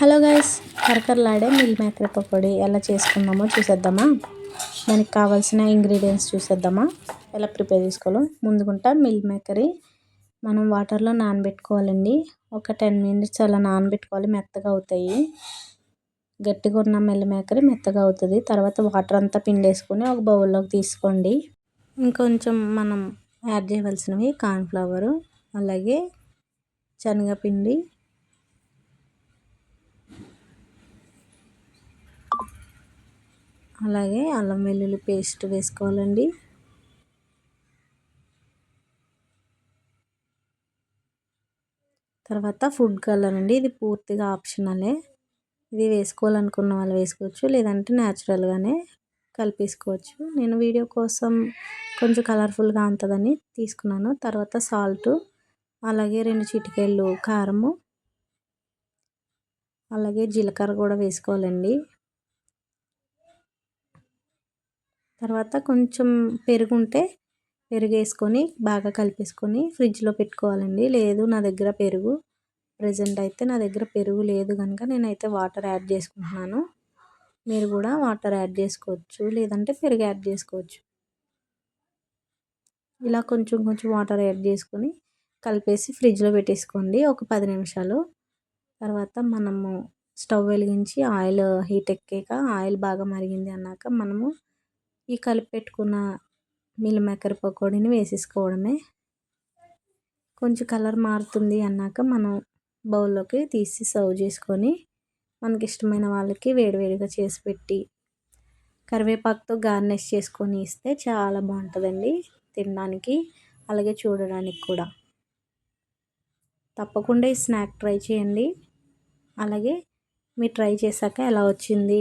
Hello guys కరకరలాడే meal maker pakodi ఎలా చేసుకుందామో చూసేద్దామా? దానికి కావాల్సిన ఇంగ్రీడియంట్స్ చూసేద్దామా? ఎలా ప్రిపేర్ చేసుకోవాలో? ముందుకుంటా మిల్ మేకరీ మనం వాటర్లో నానబెట్టుకోవాలండి. ఒక టెన్ మినిట్స్ అలా నానబెట్టుకోవాలి మెత్తగా అవుతాయి. గట్టిగా ఉన్న మిల్ మేకరీ మెత్తగా అవుతుంది. తర్వాత వాటర్ అంతా పిండేసుకొని ఒక బౌల్లోకి తీసుకోండి. ఇంకొంచెం మనం యాడ్ చేయవలసినవి కార్న్ఫ్లవరు అలాగే శనగపిండి అలాగే అల్లం వెల్లుల్లి పేస్ట్ వేసుకోవాలండి. తర్వాత ఫుడ్ కలర్ అండి ఇది పూర్తిగా ఆప్షనలే. ఇది వేసుకోవాలనుకున్న వాళ్ళు వేసుకోవచ్చు లేదంటే న్యాచురల్గానే కలిపేసుకోవచ్చు. నేను వీడియో కోసం కొంచెం కలర్ఫుల్గా ఉంటుందని తీసుకున్నాను. తర్వాత సాల్ట్ అలాగే రెండు చిటికేళ్ళు కారము అలాగే జీలకర్ర కూడా వేసుకోవాలండి. తర్వాత కొంచెం పెరుగు ఉంటే పెరుగు వేసుకొని బాగా కలిపేసుకొని ఫ్రిడ్జ్లో పెట్టుకోవాలండి. లేదు నా దగ్గర పెరుగు ప్రజెంట్ అయితే నా దగ్గర పెరుగు లేదు కనుక నేనైతే వాటర్ యాడ్ చేసుకుంటున్నాను. మీరు కూడా వాటర్ యాడ్ చేసుకోవచ్చు లేదంటే పెరుగు యాడ్ చేసుకోవచ్చు. ఇలా కొంచెం కొంచెం వాటర్ యాడ్ చేసుకొని కలిపేసి ఫ్రిడ్జ్లో పెట్టేసుకోండి ఒక పది నిమిషాలు. తర్వాత మనము స్టవ్ వెలిగించి ఆయిల్ హీట్ ఎక్కాక ఆయిల్ బాగా మరిగింది అన్నాక మనము ఈ కలిపి పెట్టుకున్న మిల్ మేకర్ పకోడీని వేసేసుకోవడమే. కొంచెం కలర్ మారుతుంది అన్నాక మనం బౌల్లోకి తీసి సర్వ్ చేసుకొని మనకి ఇష్టమైన వాళ్ళకి వేడివేడిగా చేసి పెట్టి కరివేపాకుతో గార్నిష్ చేసుకొని ఇస్తే చాలా బాగుంటుందండి తినడానికి అలాగే చూడడానికి కూడా. తప్పకుండా ఈ స్నాక్ ట్రై చేయండి. అలాగే మీరు ట్రై చేశాక ఎలా వచ్చింది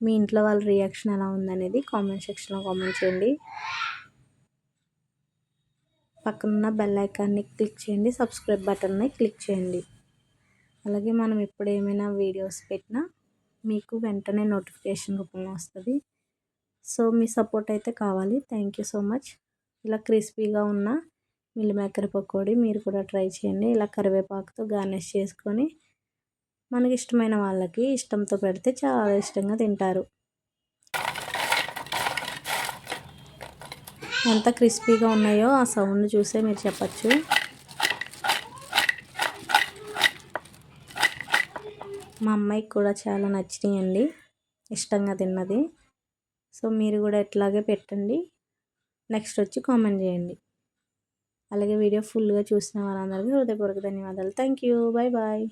మీ ఇంట్లో వాళ్ళ రియాక్షన్ ఎలా ఉందనేది కామెంట్ సెక్షన్లో కామెంట్ చేయండి. పక్కనున్న బెల్ ఐకాన్ని క్లిక్ చేయండి. సబ్స్క్రైబ్ బటన్ని క్లిక్ చేయండి. అలాగే మనం ఎప్పుడు ఏమైనా వీడియోస్ పెట్టినా మీకు వెంటనే నోటిఫికేషన్ రూపంలో వస్తుంది. సో మీ సపోర్ట్ అయితే కావాలి. Thank you so much. ఇలా క్రిస్పీగా ఉన్న మిల్ మేకర్ పకోడీ మీరు కూడా ట్రై చేయండి. ఇలా కరివేపాకుతో గార్నిష్ చేసుకొని మనకి ఇష్టమైన వాళ్ళకి ఇష్టంతో పెడితే చాలా ఇష్టంగా తింటారు. ఎంత క్రిస్పీగా ఉన్నాయో ఆ సౌండ్ చూసే మీరు చెప్పచ్చు. మా అమ్మాయికి కూడా చాలా నచ్చినాయండి. ఇష్టంగా తిన్నది. సో మీరు కూడా ఎట్లాగే పెట్టండి. నెక్స్ట్ వచ్చి కామెంట్ చేయండి. అలాగే వీడియో ఫుల్గా చూసిన వారందరికీ హృదయపూర్వక ధన్యవాదాలు. Thank you bye bye